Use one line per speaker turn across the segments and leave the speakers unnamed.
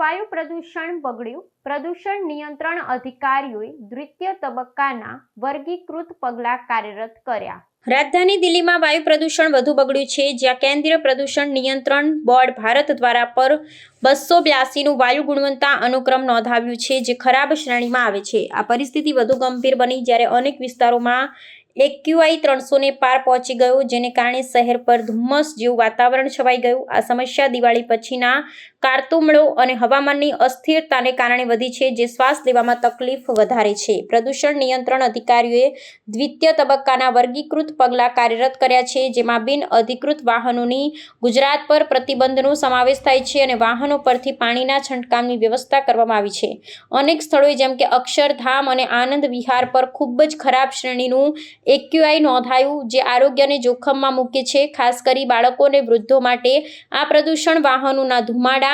વાયુ પ્રદૂષણ બગડ્યું. પ્રદૂષણ નિયંત્રણ અધિકારીઓએ દ્વિતીય તબક્કાના વર્ગીકૃત પગલાં કાર્યરત કર્યા. રાજધાની દિલ્હીમાં વાયુ પ્રદૂષણ વધુ બગડ્યું છે. જ્યાં કેન્દ્રીય પ્રદૂષણ નિયંત્રણ બોર્ડ ભારત દ્વારા પર બસો બ્યાસીનું વાયુ ગુણવત્તા અનુક્રમ નોંધાવ્યું છે, જે ખરાબ શ્રેણીમાં આવે છે. આ પરિસ્થિતિ વધુ ગંભીર બની જ્યારે અનેક વિસ્તારોમાં એક્યુઆઈ ત્રણસોને પાર પહોંચી ગયો, જેને કારણે શહેર પર ધુમ્મસ જેવું વાતાવરણ છવાઈ ગયું. આ સમસ્યા દિવાળી પછીના કારતુમળો અને હવામાનની અસ્થિરતાને કારણે વધી છે, જે શ્વાસ લેવામાં તકલીફ વધારે છે. પ્રદૂષણ નિયંત્રણ અધિકારીઓએ દ્વિતીય તબક્કાના વર્ગીકૃત પગલાં કાર્યરત કર્યા છે, જેમાં બિન અધિકૃત વાહનોની ગુજરાત પર પ્રતિબંધનો સમાવેશ થાય છે અને વાહનો પરથી પાણીના છંટકાવની વ્યવસ્થા કરવામાં આવી છે. અનેક સ્થળોએ જેમ કે અક્ષરધામ અને આનંદ વિહાર પર ખૂબ જ ખરાબ શ્રેણીનું એક્યુઆઈ નોંધાયું, જે આરોગ્યને જોખમમાં મૂકે છે. ખાસ કરી બાળકો અને વૃદ્ધો માટે આ પ્રદૂષણ વાહનોના ધુમાડા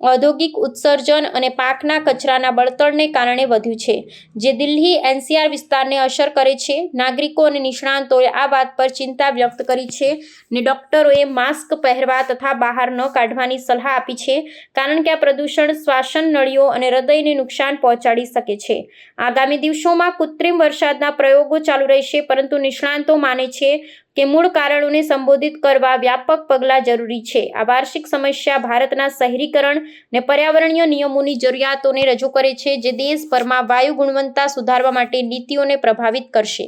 ઔદ્યોગિક ઉત્સર્જન અને પાકના કચરાના બળતણને કારણે વધ્યું છે, જે દિલ્હી એનસીઆર વિસ્તારને અસર કરે છે. નાગરિકો અને નિષ્ણાંતોએ આ વાત પર ચિંતા વ્યક્ત કરી છે ને ડોક્ટરોએ માસ્ક પહેરવા તથા બહાર ન કાઢવાની સલાહ આપી છે, કારણ કે આ પ્રદૂષણ શ્વાસન નળીઓ અને હૃદયને નુકસાન પહોંચાડી શકે છે. આગામી દિવસોમાં કૃત્રિમ વરસાદના પ્રયોગો ચાલુ રહેશે, પરંતુ નિષ્ણાંતો માને છે કે મૂળ કારણોને સંબોધિત કરવા વ્યાપક પગલાં જરૂરી છે. આ વાર્ષિક સમસ્યા ભારતના શહેરીકરણ ને પર્યાવરણીય નિયમોની જરૂરિયાતોને રજૂ કરે છે, જે દેશભરમાં વાયુ ગુણવત્તા સુધારવા માટે નીતિઓને પ્રભાવિત કરશે.